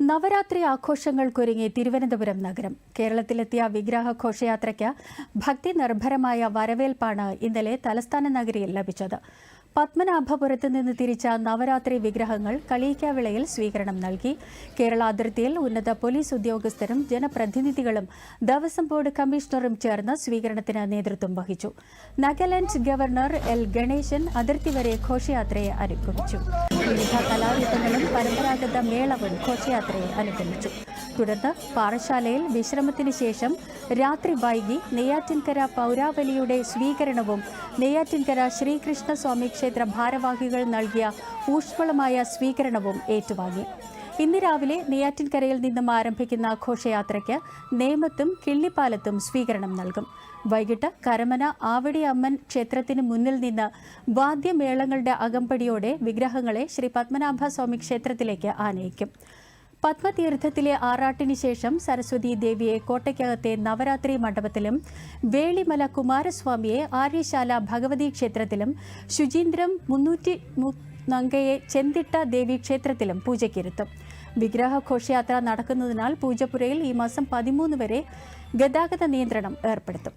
നവരാത്രി ആഘോഷങ്ങൾക്കൊരുങ്ങി തിരുവനന്തപുരം നഗരം. കേരളത്തിലെത്തിയ വിഗ്രഹ ഘോഷയാത്രയ്ക്ക് ഭക്തി നിർഭരമായ വരവേൽപ്പാണ് ഇന്നലെ തലസ്ഥാന നഗരിയിൽ ലഭിച്ചത്. പത്മനാഭപുരത്ത് നിന്ന് തിരിച്ച നവരാത്രി വിഗ്രഹങ്ങൾ കളിയിക്കാവിളയിൽ സ്വീകരണം നൽകി. കേരള അതിർത്തിയിൽ ഉന്നത പോലീസ് ഉദ്യോഗസ്ഥരും ജനപ്രതിനിധികളും ദേവസ്വം ബോർഡ് കമ്മീഷണറും ചേർന്ന് സ്വീകരണത്തിന് നേതൃത്വം വഹിച്ചു. നാഗാലാൻഡ് ഗവർണർ എൽ ഗണേശൻ അതിർത്തി വരെ ഘോഷയാത്രയെ അനുഗമിച്ചു. വിവിധ കലാരൂപങ്ങളും പരമ്പരാഗത മേളവും ഘോഷയാത്രയെ അനുഗമിച്ചു. തുടർന്ന് പാറശാലയിൽ വിശ്രമത്തിന് ശേഷം രാത്രി വൈകി നെയ്യാറ്റിൻകര പൗരാവലിയുടെ സ്വീകരണവും നെയ്യാറ്റിൻകര ശ്രീകൃഷ്ണസ്വാമി ക്ഷേത്ര ഭാരവാഹികൾ നൽകിയ ഊഷ്മളമായ സ്വീകരണവും ഏറ്റുവാങ്ങി. ഇന്ന് രാവിലെ നെയ്യാറ്റിൻകരയിൽ നിന്നും ആരംഭിക്കുന്ന ഘോഷയാത്രയ്ക്ക് നേമത്തും കിള്ളിപ്പാലത്തും സ്വീകരണം നൽകും. വൈകിട്ട് കരമന ആവടി അമ്മൻ ക്ഷേത്രത്തിന് മുന്നിൽ നിന്ന് വാദ്യമേളങ്ങളുടെ അകമ്പടിയോടെ വിഗ്രഹങ്ങളെ ശ്രീ പത്മനാഭസ്വാമി ക്ഷേത്രത്തിലേക്ക് ആനയിക്കും. പത്മതീർത്ഥത്തിലെ ആറാട്ടിന് ശേഷം സരസ്വതി ദേവിയെ കോട്ടയ്ക്കകത്തെ നവരാത്രി മണ്ഡപത്തിലും വേളിമല കുമാരസ്വാമിയെ ആര്യശാല ഭഗവതി ക്ഷേത്രത്തിലും ശുചീന്ദ്രം മുന്നൂറ്റി നങ്കയെ ചെന്തിട്ട ദേവി ക്ഷേത്രത്തിലും പൂജയ്ക്കിരുത്തും. വിഗ്രഹഘോഷയാത്ര നടക്കുന്നതിനാൽ പൂജപ്പുരയിൽ ഈ മാസം പതിമൂന്ന് വരെ ഗതാഗത നിയന്ത്രണം ഏർപ്പെടുത്തും.